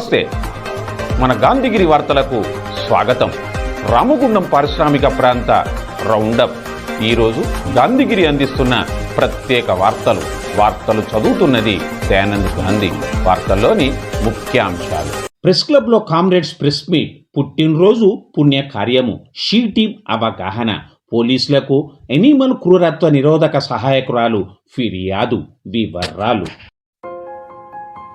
నమస్తే. మన గాంధీగిరి వార్తలకు స్వాగతం. రామగుండం పారిశ్రామిక ప్రాంత రౌండప్. ఈరోజు గాంధీగిరి అందిస్తున్న ప్రత్యేక వార్తలు. వార్తలు చదువుతున్నది దయానంద్ గాంధీ. వార్తల్లోని ముఖ్యాంశాలు. ప్రెస్ క్లబ్లో కామ్రేడ్స్ ప్రెస్ మీట్. పుట్టినరోజు పుణ్య కార్యము షీ టీం అవగాహన. పోలీసులకు ఎనిమల్ క్రూరత్వ నిరోధక సహాయకురాలు ఫిర్యాదు వివరాలు.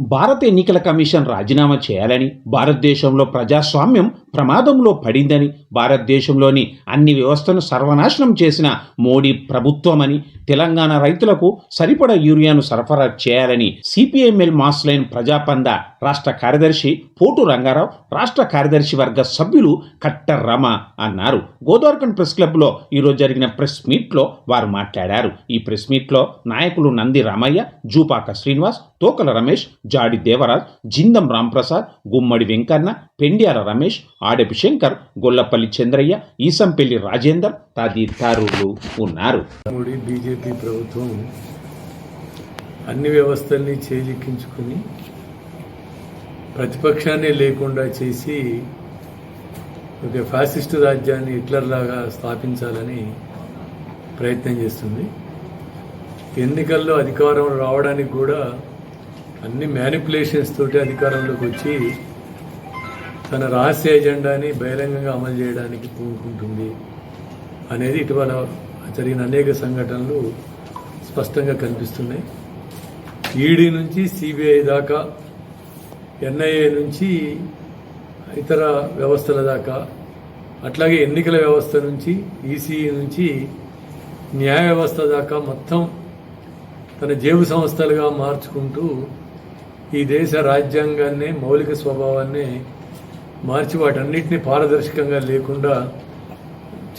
భారత ఎన్నికల కమిషన్ రాజీనామా చేయాలని భారతదేశంలో ప్రజాస్వామ్యం ప్రమాదంలో పడిందని భారతదేశంలోని అన్ని వ్యవస్థను సర్వనాశనం చేసిన మోడీ ప్రభుత్వమని తెలంగాణ రైతులకు సరిపడ యూరియాను సరఫరా చేయాలని సిపిఎంఎల్ మాస్లైన్ ప్రజాపంద రాష్ట్ర కార్యదర్శి పోటు రంగారావు రాష్ట్ర కార్యదర్శి వర్గ సభ్యులు కట్టర్ రమ అన్నారు. గోదావరికన్ ప్రెస్ క్లబ్లో ఈరోజు జరిగిన ప్రెస్ మీట్లో వారు మాట్లాడారు. ఈ ప్రెస్ మీట్లో నాయకులు నంది రామయ్య జూపాక శ్రీనివాస్ తోకల రమేష్ జాడి దేవరాజ్ జిందం రాంప్రసాద్ గుమ్మడి వెంకన్న పెండ్యాల రమేష్ ఆడపి శంకర్ గొల్లపల్లి చంద్రయ్య ఈసంపల్లి రాజేందర్ తదితరులు ఉన్నారు. బీజేపీ ప్రభుత్వం అన్ని వ్యవస్థల్ని చేజిక్కించుకుని ప్రతిపక్షాన్ని లేకుండా చేసి ఒక ఫ్యాసిస్ట్ రాజ్యాన్ని హిట్లర్ లాగా స్థాపించాలని ప్రయత్నం చేస్తుంది. ఎన్నికల్లో అధికారం రావడానికి కూడా అన్ని మ్యానిపులేషన్స్ తోటి అధికారంలోకి వచ్చి తన రహస్య ఎజెండాని బహిరంగంగా అమలు చేయడానికి పూనుకుంటుంది అనేది ఇటీవల జరిగిన అనేక సంఘటనలు స్పష్టంగా కనిపిస్తున్నాయి. ఈడీ నుంచి సిబిఐ దాకా ఎన్ఐఏ నుంచి ఇతర వ్యవస్థల దాకా అట్లాగే ఎన్నికల వ్యవస్థ నుంచి ఈసీఈ నుంచి న్యాయ వ్యవస్థ దాకా మొత్తం తన జేబు సంస్థలుగా మార్చుకుంటూ ఈ దేశ రాజ్యాంగాన్ని మౌలిక స్వభావాన్ని మార్చి వాటన్నిటిని పారదర్శకంగా లేకుండా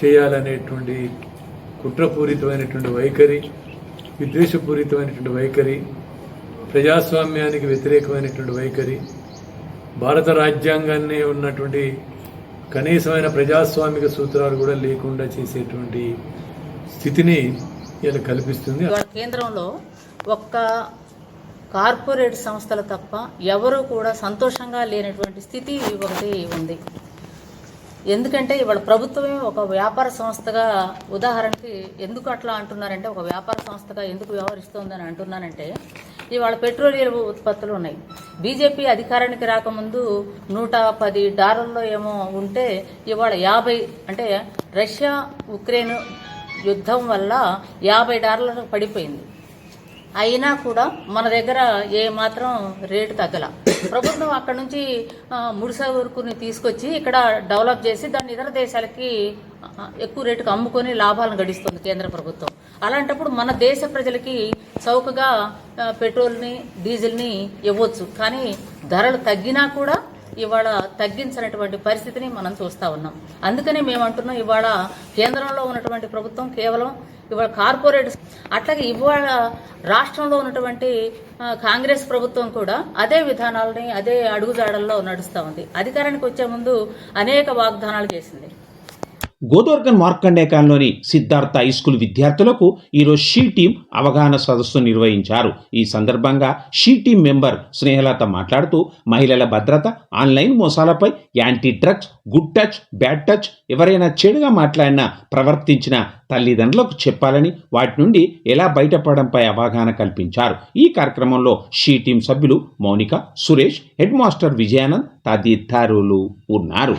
చేయాలనేటువంటి కుట్రపూరితమైనటువంటి వైఖరి విద్వేషపూరితమైనటువంటి వైఖరి ప్రజాస్వామ్యానికి వ్యతిరేకమైనటువంటి వైఖరి భారత రాజ్యాంగాన్ని ఉన్నటువంటి కనీసమైన ప్రజాస్వామిక సూత్రాలు కూడా లేకుండా చేసేటువంటి స్థితిని ఇలా కల్పిస్తుంది. కేంద్రంలో ఒక్క కార్పొరేట్ సంస్థలు తప్ప ఎవరూ కూడా సంతోషంగా లేనటువంటి స్థితి ఒకటి ఉంది. ఎందుకంటే ఇవాళ ప్రభుత్వమే ఒక వ్యాపార సంస్థగా ఉదాహరణకి ఎందుకు అట్లా అంటున్నారంటే ఒక వ్యాపార సంస్థగా ఎందుకు వ్యవహరిస్తోందని అంటున్నానంటే ఇవాళ పెట్రోలియం ఉత్పత్తులు ఉన్నాయి. బీజేపీ అధికారానికి రాకముందు నూట పది డాలర్లో ఏమో ఉంటే ఇవాళ యాభై అంటే రష్యా ఉక్రెయిన్ యుద్ధం వల్ల యాభై డాలర్లకు పడిపోయింది. అయినా కూడా మన దగ్గర ఏ మాత్రం రేటు తగ్గల. ప్రభుత్వం అక్కడ నుంచి ముడిసా ముడిస తీసుకొచ్చి ఇక్కడ డెవలప్ చేసి దాన్ని ఇతర దేశాలకి ఎక్కువ రేటుకు అమ్ముకొని లాభాలను గడిస్తుంది కేంద్ర ప్రభుత్వం. అలాంటప్పుడు మన దేశ ప్రజలకి చౌకగా పెట్రోల్ని డీజిల్ని ఇవ్వచ్చు. కానీ ధరలు తగ్గినా కూడా ఇవాళ తగ్గించినటువంటి పరిస్థితిని మనం చూస్తా ఉన్నాం. అందుకనే మేము అంటున్నాం ఇవాళ కేంద్రంలో ఉన్నటువంటి ప్రభుత్వం కేవలం ఇవాళ కార్పొరేట్ అట్లాగే ఇవాళ రాష్ట్రంలో ఉన్నటువంటి కాంగ్రెస్ ప్రభుత్వం కూడా అదే విధానాలని అదే అడుగుజాడల్లో నడుస్తూ ఉంది. అధికారానికి వచ్చే ముందు అనేక వాగ్దానాలు చేసింది. గోదవర్గన్ మార్కండేకాన్లోని సిద్ధార్థ హైస్కూల్ విద్యార్థులకు ఈరోజు షీ టీం అవగాహన సదస్సు నిర్వహించారు. ఈ సందర్భంగా షీ టీం మెంబర్ స్నేహలత మాట్లాడుతూ మహిళల భద్రత online మోసాలపై anti drugs good touch bad touch ఎవరైనా చెడుగా మాట్లాడినా ప్రవర్తించిన తల్లిదండ్రులకు చెప్పాలని వాటి నుండి ఎలా బయటపడడంపై అవగాహన కల్పించారు. ఈ కార్యక్రమంలో షీ టీం సభ్యులు మౌనిక సురేష్ హెడ్ మాస్టర్ విజయానంద్ తదితరులు ఉన్నారు.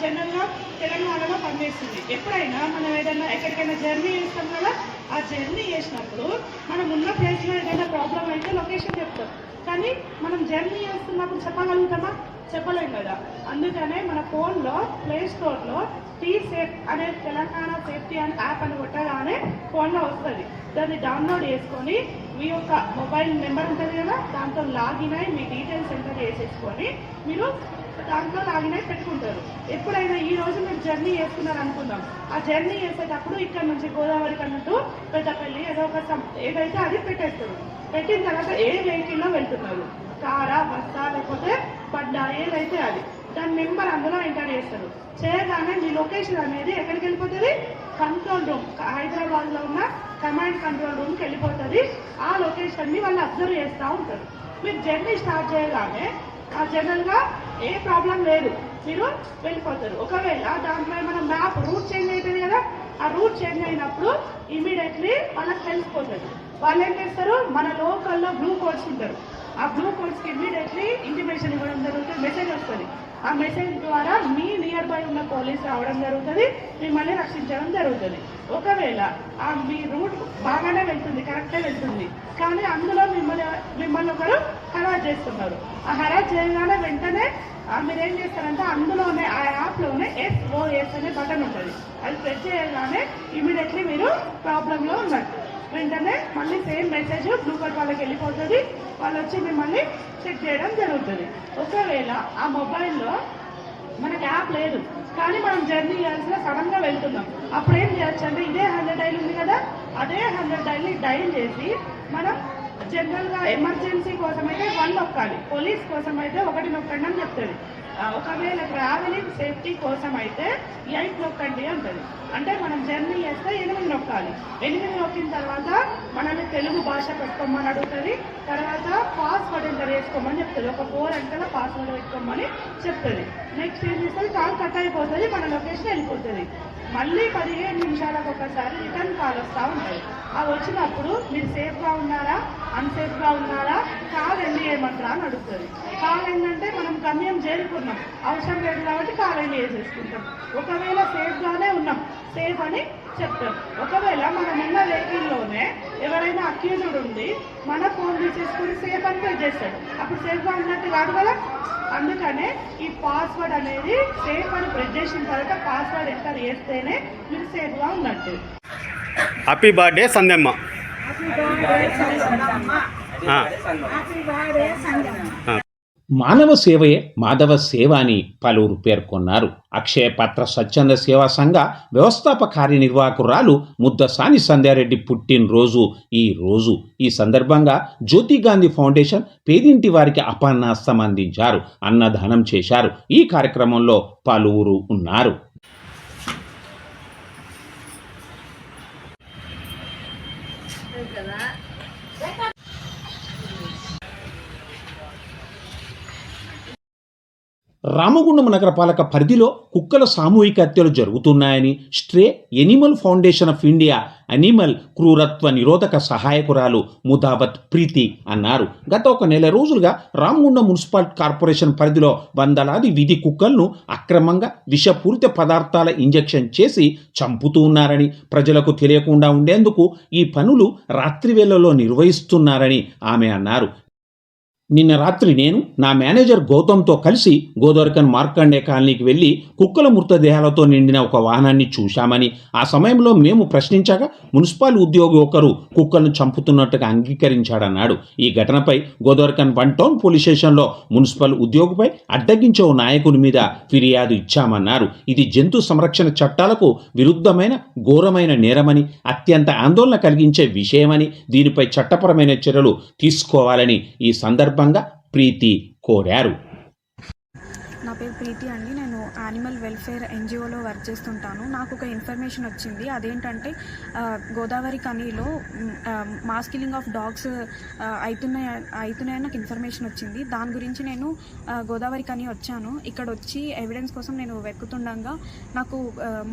జనరల్గా తెలంగాణలో పనిచేస్తుంది. ఎప్పుడైనా మనం ఏదైనా ఎక్కడికైనా జర్నీ చేస్తాం కదా ఆ జర్నీ చేసినప్పుడు మనం ఉన్న ప్లేస్లో ఏదైనా ప్రాబ్లం అయితే లొకేషన్ చెప్తాం. కానీ మనం జర్నీ చేస్తున్నప్పుడు చెప్పగలుగుతామా? చెప్పలేం కదా. అందుకనే మన ఫోన్లో ప్లే స్టోర్లో టీ సేఫ్ అనే తెలంగాణ సేఫ్టీ అనే యాప్ అని కొట్టగానే ఫోన్లో వస్తుంది. దాన్ని డౌన్లోడ్ చేసుకొని మీ యొక్క మొబైల్ నెంబర్ ఉంటుంది కదా దాంతో లాగిన్ అయి మీ డీటెయిల్స్ ఎంటర్ చేసేసుకొని మీరు దాంట్లో లాగినే పెట్టుకుంటారు. ఎప్పుడైనా ఈ రోజు మీరు జర్నీ చేస్తున్నారు అనుకుందాం ఆ జర్నీ చేసేటప్పుడు ఇక్కడ నుంచి గోదావరికి అన్నట్టు పెద్దపల్లి ఏదో ఒక సం- ఏదైతే అది పెట్టేస్తారు. పెట్టిన తర్వాత ఏ వెహికల్లో వెళ్తున్నారు? కారా బస్సా లేకపోతే పడ్డా? ఏదైతే అది. దాని నెంబర్ అందులో ఎంటర్ చేస్తారు. చేయగానే మీ లొకేషన్ అనేది ఎక్కడికి వెళ్ళిపోతుంది? కంట్రోల్ రూమ్ హైదరాబాద్లో ఉన్న కమాండ్ కంట్రోల్ రూమ్కి వెళ్ళిపోతుంది. ఆ లొకేషన్ని వాళ్ళు అబ్జర్వ్ చేస్తూ ఉంటారు. మీరు జర్నీ స్టార్ట్ చేయగానే ఆ ఏ ప్రాబ్లం లేదు. మీరు వెళ్ళిపోతారు. ఒకవేళ దాంట్లో ఏమైనా మ్యాప్ రూట్ చేంజ్ అవుతుంది కదా ఆ రూట్ చేంజ్ అయినప్పుడు ఇమీడియట్లీ వాళ్ళకి తెలిసిపోతుంది వాళ్ళు ఏం చేస్తారు? మన లోకల్లో బ్లూ కోడ్స్ ఉంటారు. ఆ బ్లూ కోడ్స్కి ఇమీడియట్లీ ఇంటిమేషన్ ఇవ్వడం జరుగుతుంది మెసేజ్ వస్తుంది. ఆ మెసేజ్ ద్వారా మీ నియర్ బై ఉన్న పోలీస్ రావడం జరుగుతుంది మిమ్మల్ని రక్షించడం జరుగుతుంది. ఒకవేళ ఆ మీ రూట్ బాగానే వెళ్తుంది కరెక్టే వెళ్తుంది కానీ అందులో మిమ్మల్ని మిమ్మల్ని ఒకరు హరాజ్ చేస్తున్నారు. ఆ హరాజ్ చేయగానే వెంటనే మీరేం మీరు ఏం చేస్తారంటే అందులోనే ఆ యాప్లోనే ఎస్ఓఎస్ అనే బటన్ ఉంటుంది. అది ప్రెస్ చేయగానే ఇమీడియట్లీ మీరు ప్రాబ్లంలో ఉన్నట్టు. వెంటనే మళ్ళీ సేమ్ మెసేజ్ బ్లూ కార్డ్ వాళ్ళకి వెళ్ళిపోతుంది. వాళ్ళు వచ్చి మిమ్మల్ని చెక్ చేయడం జరుగుతుంది. ఒకవేళ ఆ మొబైల్లో మనకి యాప్ లేదు కానీ మనం జర్నీ చేయాల్సిన సడన్గా వెళ్తున్నాం. అప్పుడు ఏం చేయొచ్చు అంటే ఇదే హండ్రెడ్ డైల్ ఉంది కదా అదే హండ్రెడ్ డైల్ డైల్ చేసి మనం జనరల్గా ఎమర్జెన్సీ కోసం అయితే వన్ నొక్కాలి. పోలీస్ కోసం అయితే ఒకటి నొక్కండి అని చెప్తుంది. ఒకవేళ ట్రావెలింగ్ సేఫ్టీ కోసం అయితే ఎయిట్ నొక్కండి అంటది. అంటే మనం జర్నీ చేస్తే ఎనిమిది నొక్కాలి. ఎనిమిది నొక్కిన తర్వాత మనల్ని తెలుగు భాష పెట్టుకోమని అడుగుతుంది. తర్వాత పాస్వర్డ్ ఎంటర్ చేసుకోమని చెప్తుంది. ఒక ఫోర్ అంకెల పాస్వర్డ్ పెట్టుకోమని చెప్తుంది. నెక్స్ట్ ఏం చేస్తుంది? కాల్ కట్ అయిపోతుంది మన లొకేషన్ వెళ్ళిపోతుంది. మళ్ళీ పదిహేను నిమిషాలకు ఒకసారి రిటర్న్ కాల్ వస్తూ ఉంటుంది. అవి వచ్చినప్పుడు మీరు సేఫ్గా ఉన్నారా? అన్సేఫ్గా ఉన్నారా? కాల్ వెళ్ళి ఏమంటారా అని అడుగుతుంది. కాల్ ఏంటంటే మనం గమ్యం చేరుకున్నాం. అవసరం లేదు కాబట్టి కాల్ ఎండ్ చేసేసుకుంటాం. ఒకవేళ సేఫ్గానే ఉన్నాం. సేఫ్ అని చెప్తాం. ఒకవేళ మనం ఉన్న వెహికల్లోనే ఎవరైనా అక్యూజ్డ్ ఉండి మన ఫోన్ తీసేసుకుని సేఫ్ అని చేస్తాడు అప్పుడు సేఫ్గా ఉన్నట్టు కాదు కదా? అందుకనే ఈ పాస్వర్డ్ అనేది సేఫ్ అని ప్రెస్ చేసిన తర్వాత పాస్వర్డ్ ఎంటర్ చేస్తేనే మీరు సేఫ్గా ఉన్నట్టు. హ్యాపీ బర్త్డే సందెమ్మ ఆ. మానవ సేవయే మాధవ సేవ అని పలువురు పేర్కొన్నారు. అక్షయపాత్ర స్వచ్ఛంద సేవా సంఘ వ్యవస్థాపక కార్యనిర్వాహకురాలు ముద్దసాని సంధ్యారెడ్డి పుట్టినరోజు. ఈ రోజు ఈ సందర్భంగా జ్యోతి గాంధీ ఫౌండేషన్ పేదింటి వారికి అపన్నాస్తం అందించారు అన్నదానం చేశారు. ఈ కార్యక్రమంలో పలువురు ఉన్నారు. రామగుండం నగరపాలక పరిధిలో కుక్కల సామూహిక హత్యలు జరుగుతున్నాయని stray animal foundation of India animal క్రూరత్వ నిరోధక సహాయకురాలు ముదాబత్ ప్రీతి అన్నారు. గత ఒక నెల రోజులుగా రామగుండం మున్సిపల్ కార్పొరేషన్ పరిధిలో వందలాది వీధి కుక్కలను అక్రమంగా విషపూరిత పదార్థాల ఇంజెక్షన్ చేసి చంపుతూ ఉన్నారని ప్రజలకు తెలియకుండా ఉండేందుకు ఈ పనులు రాత్రి వేళల్లో నిర్వహిస్తున్నారని ఆమె అన్నారు. నిన్న రాత్రి నేను నా మేనేజర్ గౌతమ్తో కలిసి గోదావరికన్ మార్కండే కాలనీకి వెళ్ళి కుక్కల మృతదేహాలతో నిండిన ఒక వాహనాన్ని చూశామని ఆ సమయంలో మేము ప్రశ్నించగా మున్సిపల్ ఉద్యోగి ఒకరు కుక్కలను చంపుతున్నట్టుగా అంగీకరించాడన్నాడు. ఈ ఘటనపై గోదవరికన్ వన్ టౌన్ పోలీస్ స్టేషన్లో మున్సిపల్ ఉద్యోగిపై అడ్డగించే ఓ నాయకుని మీద ఫిర్యాదు ఇచ్చామన్నారు. ఇది జంతు సంరక్షణ చట్టాలకు విరుద్ధమైన ఘోరమైన నేరమని అత్యంత ఆందోళన కలిగించే విషయమని దీనిపై చట్టపరమైన చర్యలు తీసుకోవాలని ఈ సందర్భంగా ప్రీతి కోరారు. నా పేరు ప్రీతి అండి. నేను యానిమల్ వెల్ఫేర్ ఎన్జిఓలో వర్క్ చేస్తుంటాను. నాకు ఒక ఇన్ఫర్మేషన్ వచ్చింది. అదేంటంటే గోదావరి కనీలో మాస్ కిల్లింగ్ ఆఫ్ డాగ్స్ అవుతున్నాయి అవుతున్నాయని నాకు ఇన్ఫర్మేషన్ వచ్చింది. దాని గురించి నేను గోదావరి కనీ వచ్చాను. ఇక్కడ వచ్చి ఎవిడెన్స్ కోసం నేను వెతుకుతుండగా నాకు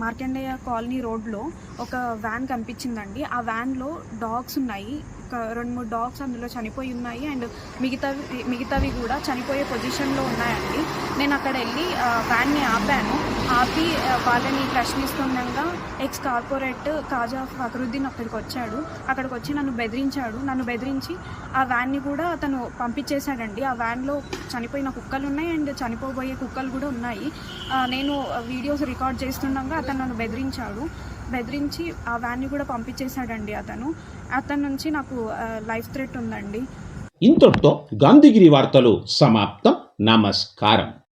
మార్కండేయ కాలనీ రోడ్లో ఒక వ్యాన్ కనిపించిందండి. ఆ వ్యాన్లో డాగ్స్ ఉన్నాయి. ఒక రెండు మూడు డాగ్స్ అందులో చనిపోయి ఉన్నాయి. అండ్ మిగతావి మిగతావి కూడా చనిపోయే పొజిషన్లో ఉన్నాయండి. నేను అక్కడ వెళ్ళి వ్యాన్ని ఆపాను. ఆపి వాళ్ళని ప్రశ్నిస్తుండగా ఎక్స్ కార్పొరేట్ కాజా ఫక్రుద్దీన్ అక్కడికి వచ్చాడు. అక్కడికి వచ్చి నన్ను బెదిరించాడు. నన్ను బెదిరించి ఆ వ్యాన్ని కూడా అతను పంపించేశాడండి. ఆ వ్యాన్లో చనిపోయిన కుక్కలు ఉన్నాయి అండ్ చనిపోబోయే కుక్కలు కూడా ఉన్నాయి. నేను వీడియోస్ రికార్డ్ చేస్తుండగా అతను నన్ను బెదిరించాడు. బెదిరించి ఆ వ్యాన్ని కూడా పంపించేశాడండి అతను. అతని నుంచి నాకు లైఫ్ థ్రెట్ ఉందండి. ఇంతటితో గాంధీగిరి వార్తలు సమాప్తం. నమస్కారం.